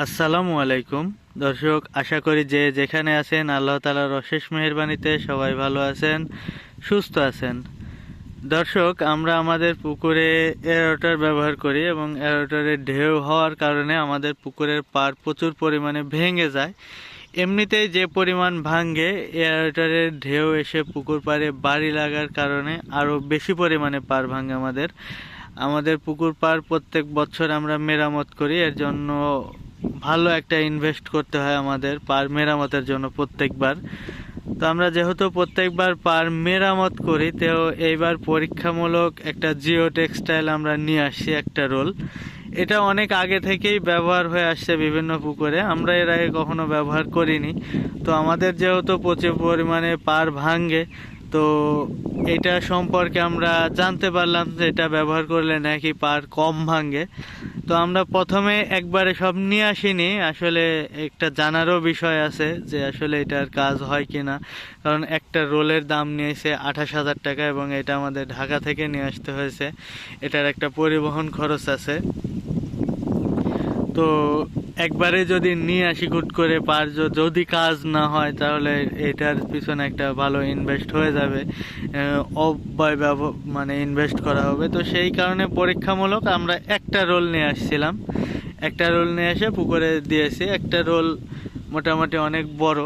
আসসালামু আলাইকুম। দর্শক, আশা করি যে যেখানে আছেন, আল্লাহ তালার অশেষ মেহরবানিতে সবাই ভালো আছেন, সুস্থ আছেন। দর্শক, আমরা আমাদের পুকুরে এয়ারওয়াটার ব্যবহার করি এবং এয়ারওয়াটারের ঢেউ হওয়ার কারণে আমাদের পুকুরের পার প্রচুর পরিমাণে ভেঙে যায়। এমনিতেই যে পরিমাণ ভাঙ্গে এয়ারওয়াটারের ঢেউ এসে পুকুর পাড়ে বাড়ি লাগার কারণে আরও বেশি পরিমাণে পার ভাঙে আমাদের। আমাদের পুকুর পাড় প্রত্যেক বছর আমরা মেরামত করি, এর জন্য ভালো একটা ইনভেস্ট করতে হয় আমাদের পার মেরামতের জন্য প্রত্যেকবার। তো আমরা যেহেতু প্রত্যেকবার পার মেরামত করি, তো এইবার পরীক্ষামূলক একটা জিও টেক্সটাইল আমরা নিয়ে আসি একটা রোল। এটা অনেক আগে থেকেই ব্যবহার হয়ে আসছে বিভিন্ন পুকুরে, আমরা এর আগে কখনো ব্যবহার করিনি। তো আমাদের যেহেতু প্রচুর পরিমাণে পার ভাঙ্গে তো এটা সম্পর্কে আমরা জানতে পারলাম যে এটা ব্যবহার করলে নাকি পার কম ভাঙ্গে তো আমরা প্রথমে একবারে সব নিয়ে আসিনি। আসলে একটা জানারও বিষয় আছে যে আসলে এটার কাজ হয় কি না কারণ একটা রোলের দাম নিয়েছে আঠাশ হাজার টাকা এবং এটা আমাদের ঢাকা থেকে নিয়ে আসতে হয়েছে। এটার একটা পরিবহন খরচ আছে। তো একবারে যদি নিয়ে আসি হুট করে পার যদি কাজ না হয় তাহলে এটার পিছনে একটা ভালো ইনভেস্ট হয়ে যাবে। অব্যয় মানে ইনভেস্ট করা হবে। তো সেই কারণে পরীক্ষামূলক আমরা একটা রোল নিয়ে আসছিলাম। একটা রোল নিয়ে এসে পুকুরে দিয়েছি। একটা রোল মোটামুটি অনেক বড়।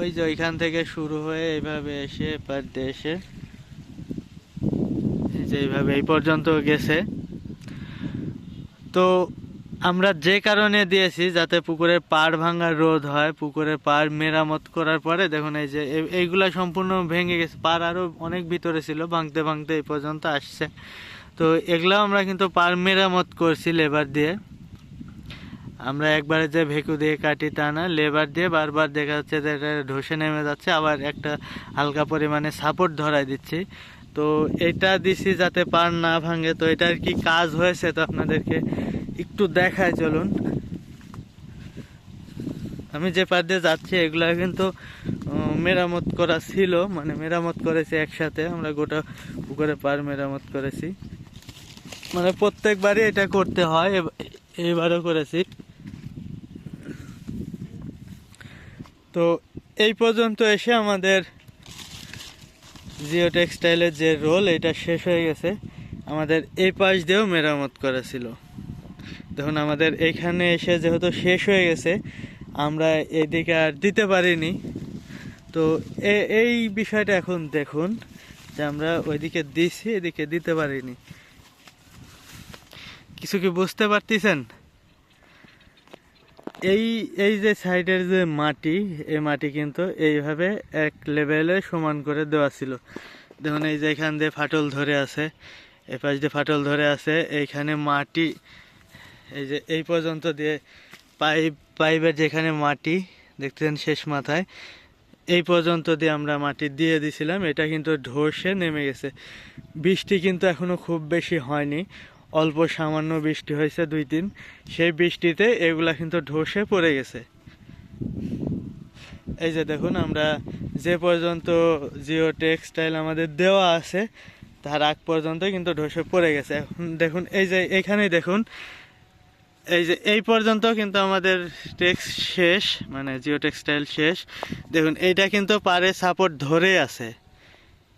ওই যে ওইখান থেকে শুরু হয়ে এইভাবে এসে পার দিয়ে এসে যে এইভাবে এই পর্যন্ত গেছে। তো আমরা যে কারণে দিয়েছি যাতে পুকুরের পাড় ভাঙার রোধ হয়, পুকুরের পাড় মেরামত করার পরে দেখুন এই যে এই- এইগুলা সম্পূর্ণ ভেঙে গেছে। পাড় আরও অনেক ভিতরে ছিল, ভাঙতে ভাঙতে এই পর্যন্ত আসছে। তো এগুলাও আমরা কিন্তু পাড় মেরামত করছি লেবার দিয়ে। আমরা একবারে যে ভেকু দিয়ে কাটি তা না, লেবার দিয়ে বারবার দেখা যাচ্ছে যে এটা ধসে নেমে যাচ্ছে, আবার একটা হালকা পরিমাণে সাপোর্ট ধরাই দিচ্ছি। তো এটা দিছি যাতে পার না ভাঙে, তো এটার কি কাজ হয়েছে তো আপনাদেরকে একটু দেখায় চলুন। আমি যে পার দিয়ে যাচ্ছি, এগুলা কিন্তু মেরামত করা ছিল মানে মেরামত করেছি একসাথে, আমরা গোটা পুকুরে পার মেরামত করেছি। মানে প্রত্যেকবারই এটা করতে হয়, এব- এইবারও করেছি। তো এই পর্যন্ত এসে আমাদের জিও টেক্সটাইলের যে রোল এটা শেষ হয়ে গেছে। আমাদের এই পাশ দিয়েও মেরামত করা ছিল। দেখুন, আমাদের এখানে এসে যেহেতু শেষ হয়ে গেছে, আমরা এদিকে আর দিতে পারিনি। তো এই বিষয়টা এখন দেখুন যে আমরা ওইদিকে দিছি, এদিকে দিতে পারিনি। কিছু কি বুঝতে পারতেছেন? এই এই যে সাইডের যে মাটি, এই মাটি কিন্তু এইভাবে এক লেভেলে সমান করে দেওয়া ছিল। দেখুন এই যে এখান দিয়ে ফাটল ধরে আছে, এই পাশ দিয়ে ফাটল ধরে আছে, এইখানে মাটি, এই যে এই পর্যন্ত দিয়ে পাইপ, পাইপের যেখানে মাটি, দেখতেছেন শেষ মাথায়, এই পর্যন্ত দিয়ে আমরা মাটি দিয়ে দিছিলাম। এটা কিন্তু ধসে নেমে গেছে। বৃষ্টি কিন্তু এখনও খুব বেশি হয়নি। অল্প সামান্য বৃষ্টি হয়েছে দুই দিন সেই বৃষ্টিতে এগুলা কিন্তু ধসে পড়ে গেছে। এই যে দেখুন, আমরা যে পর্যন্ত জিও টেক্সটাইল আমাদের দেওয়া আছে, তার আগ পর্যন্ত কিন্তু ধসে পড়ে গেছে। এখন দেখুন, এই যে এখানেই দেখুন, এই যে এই পর্যন্ত কিন্তু আমাদের টেক্স শেষ মানে জিও টেক্সটাইল শেষ। দেখুন, এইটা কিন্তু পারে সাপোর্ট ধরে আছে।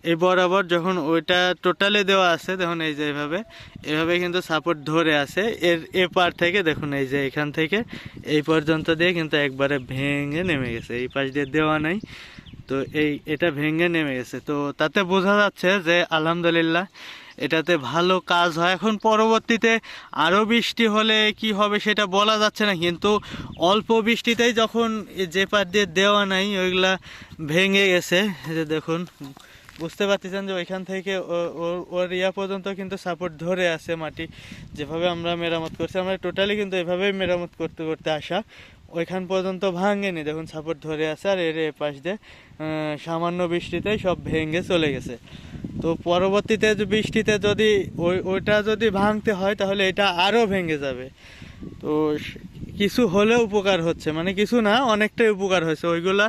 এই বরাবর যখন ওইটা টোটালে দেওয়া আছে, দেখুন এই যে এইভাবে এভাবে কিন্তু সাপোর্ট ধরে আছে। এর এ পার থেকে দেখুন এই যে এখান থেকে, এই পর্যন্ত দিয়ে কিন্তু একবারে ভেঙে নেমে গেছে। এই পাশ দিয়ে দেওয়া নাই। তো এই, এটা ভেঙে নেমে গেছে। তো তাতে বোঝা যাচ্ছে যে আলহামদুলিল্লাহ, এটাতে ভালো কাজ হয়। এখন পরবর্তীতে আরও বৃষ্টি হলে কি হবে সেটা বলা যাচ্ছে না, কিন্তু অল্প বৃষ্টিতেই যখন যে পার দিয়ে দেওয়া নাই, ওইগুলা ভেঙে গেছে। যে দেখুন বুঝতে পারতেছেন যে ওইখান থেকে ওর ইয়া পর্যন্ত কিন্তু সাপোর্ট ধরে আছে মাটি। যেভাবে আমরা মেরামত করছি, আমরা টোটালি কিন্তু এভাবেই মেরামত করতে করতে আসা। ওইখান পর্যন্ত ভাঙেনি, দেখুন সাপোর্ট ধরে আছে আর এর এ পাশ দিয়ে সামান্য বৃষ্টিতেই সব ভেঙে চলে গেছে। তো পরবর্তীতে বৃষ্টিতে যদি ওই, ওইটা যদি ভাঙতে হয়, তাহলে এটা আরও ভেঙে যাবে। তো কিছু হলেও উপকার হচ্ছে। মানে কিছু না, অনেকটাই উপকার হয়েছে। ওইগুলা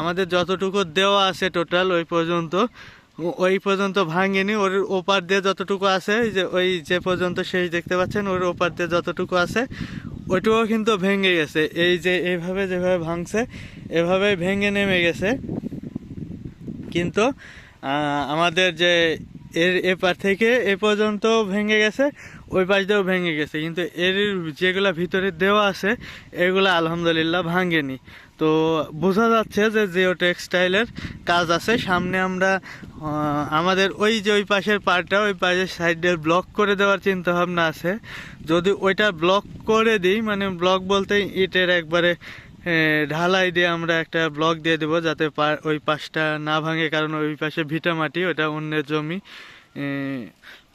আমাদের যতটুকু দেওয়া আছে টোটাল ওই পর্যন্ত। ওই পর্যন্ত ভাঙেনি। ওর ওপার দিয়ে যতটুকু আছে যে ওই যে পর্যন্ত শেষ দেখতে পাচ্ছেন, ওর ওপার দিয়ে যতটুকু আছে ওইটুকু কিন্তু ভেঙে গেছে। এই যে এইভাবে যেভাবে ভাঙছে এভাবে ভেঙে নেমে গেছে। কিন্তু আমাদের যে এর এপার থেকে এ পর্যন্ত ভেঙে গেছে। ওই পাশ দিয়েও ভেঙে গেছে, কিন্তু এর যেগুলা ভিতরে দেওয়া আছে, এগুলো আলহামদুলিল্লাহ ভাঙেনি। তো বোঝা যাচ্ছে যে জিও টেক্সটাইলের কাজ আছে, সামনে আমরা আমাদের ওই যে ওই পাশের পাড়টা, ওই পাশের সাইডে ব্লক করে দেওয়ার চিন্তা ভাবনা আছে। যদি ওইটা ব্লক করে দিই মানে ব্লক বলতে ইটের একবারে ঢালাই দিয়ে আমরা একটা ব্লক দিয়ে দেবো, যাতে ওই পাশটা না ভাঙে, কারণ ওই পাশে ভিটা মাটি, ওটা অন্যের জমি।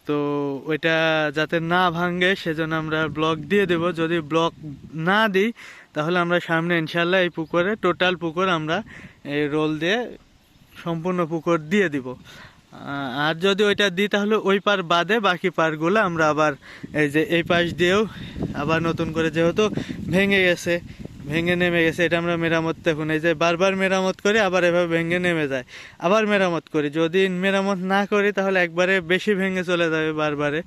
তো ওইটা যাতে না ভাঙে, সেজন্য আমরা ব্লক দিয়ে দেব। যদি ব্লক না দিই, তাহলে আমরা সামনে ইনশাল্লাহ এই পুকুরে টোটাল পুকুর আমরা এই রোল দিয়ে সম্পূর্ণ পুকুর দিয়ে দিব। আর যদি ওইটা দিই, তাহলে ওই পার বাদে বাকি পারগুলো আমরা আবার এই যে এই পাশ দিয়েও আবার নতুন করে যেহেতু ভেঙে গেছে ভেঙে নেমে গেছে, এটা আমরা মেরামত দেখুন। এই যে বারবার মেরামত করি, আবার এভাবে ভেঙে নেমে যায়। আবার মেরামত করি। যদি মেরামত না করি, তাহলে একবারে বেশি ভেঙে চলে যাবে বারবারে।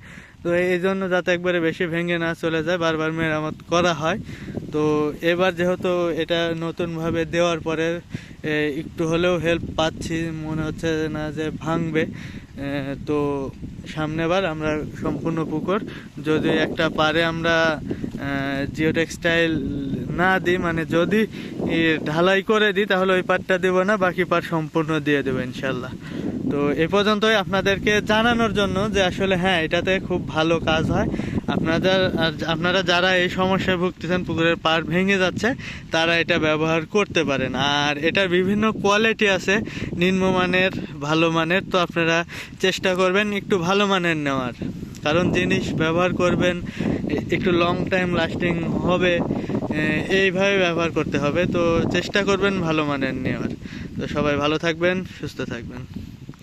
তো এই জন্য যাতে একবারে বেশি ভেঙে না চলে যায়, বারবার মেরামত করা হয়। তো এবার যেহেতু এটা নতুনভাবে দেওয়ার পরে একটু হলেও হেল্প পাচ্ছি, মনে হচ্ছে না যে ভাঙবে। তো সামনেবার আমরা সম্পূর্ণ পুকুর। যদি একটা পারে আমরা জিও টেক্সটাইল না দিই মানে যদি ঢালাই করে দিই, তাহলে ওই পাটটা দেবো না, বাকি পাট সম্পূর্ণ দিয়ে দেবো ইনশাল্লাহ তো এ পর্যন্তই আপনাদেরকে জানানোর জন্য যে আসলে হ্যাঁ এটাতে খুব ভালো কাজ হয়। আপনাদের আর আপনারা যারা এই সমস্যায় ভুগতেছেন, পুকুরের পাড় ভেঙে যাচ্ছে, তারা এটা ব্যবহার করতে পারেন। আর এটার বিভিন্ন কোয়ালিটি আছে নিম্নমানের ভালো মানের, তো আপনারা চেষ্টা করবেন একটু ভালো মানের নেওয়ার। কারণ জিনিস ব্যবহার করবেন একটু লং টাইম লাস্টিং হবে এইভাবে ব্যবহার করতে হবে। তো চেষ্টা করবেন ভালো মানের নেওয়ার। তো সবাই ভালো থাকবেন, সুস্থ থাকবেন।